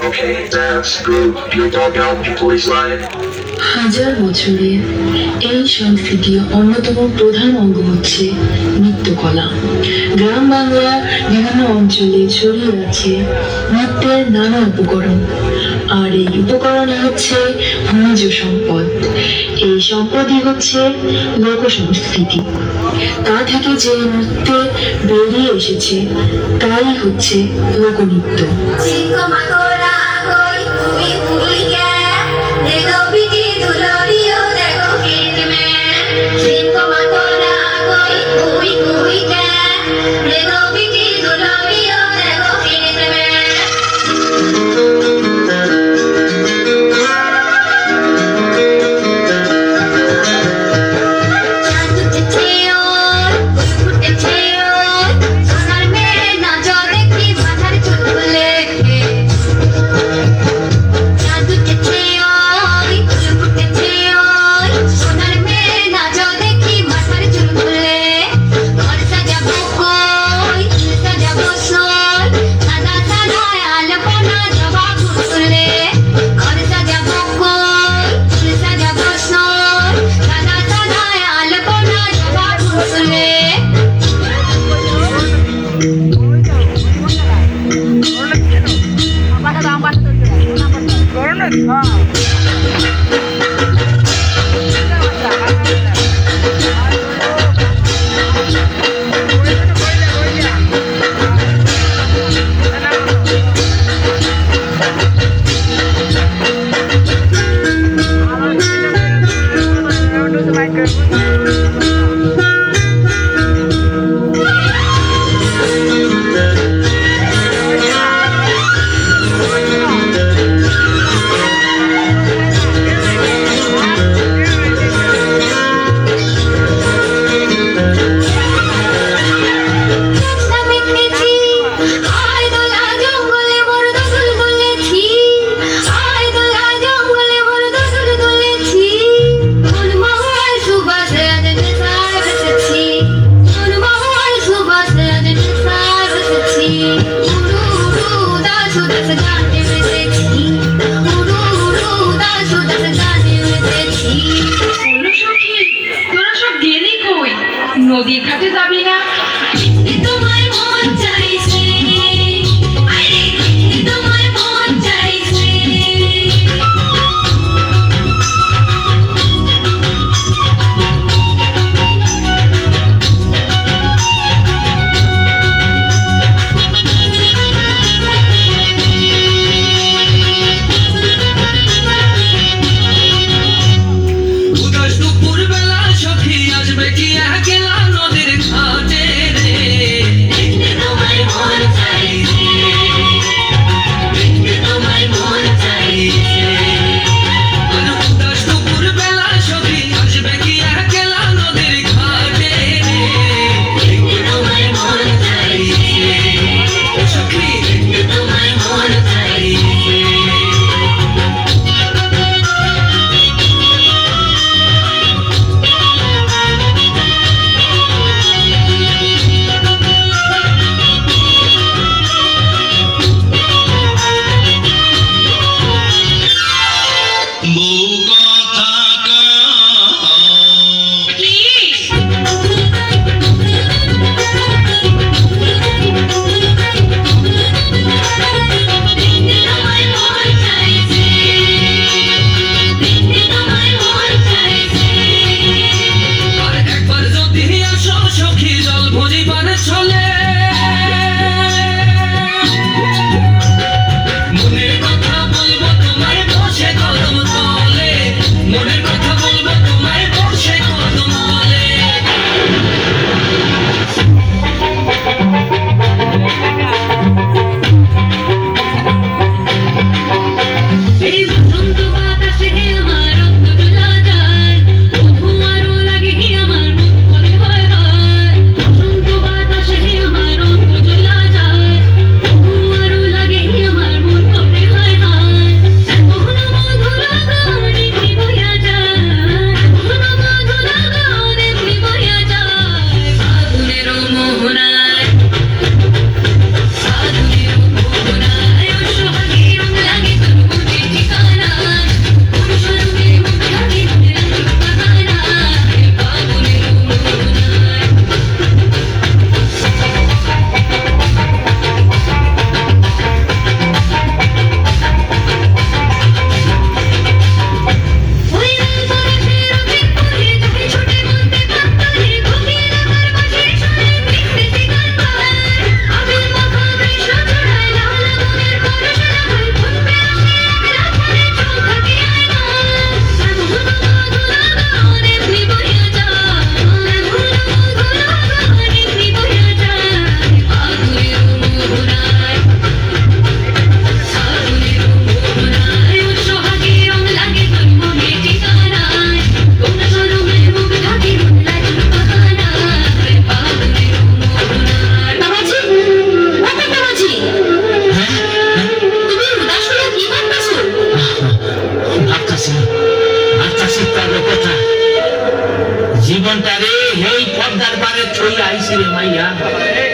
Okay, that's good. Your dog out, please line. হাজার বছরের এই সংস্কৃতির অন্যতম প্রধান অঙ্গ হচ্ছে নৃত্যকলা। গ্রাম বাংলার বিভিন্ন অঞ্চলে ছড়িয়ে আছে নৃত্যের নানা উপকরণ। আর এই উপকরণ হচ্ছে ভূমিজ সম্পদ। এই সম্পদই হচ্ছে লোক সংস্কৃতি। তা থেকে যে নৃত্য বেরিয়ে এসেছে, তাই হচ্ছে লোকনৃত্য। Uwi-uwi ka, little bit, little নদী ঘাটে যাবি? મૈયા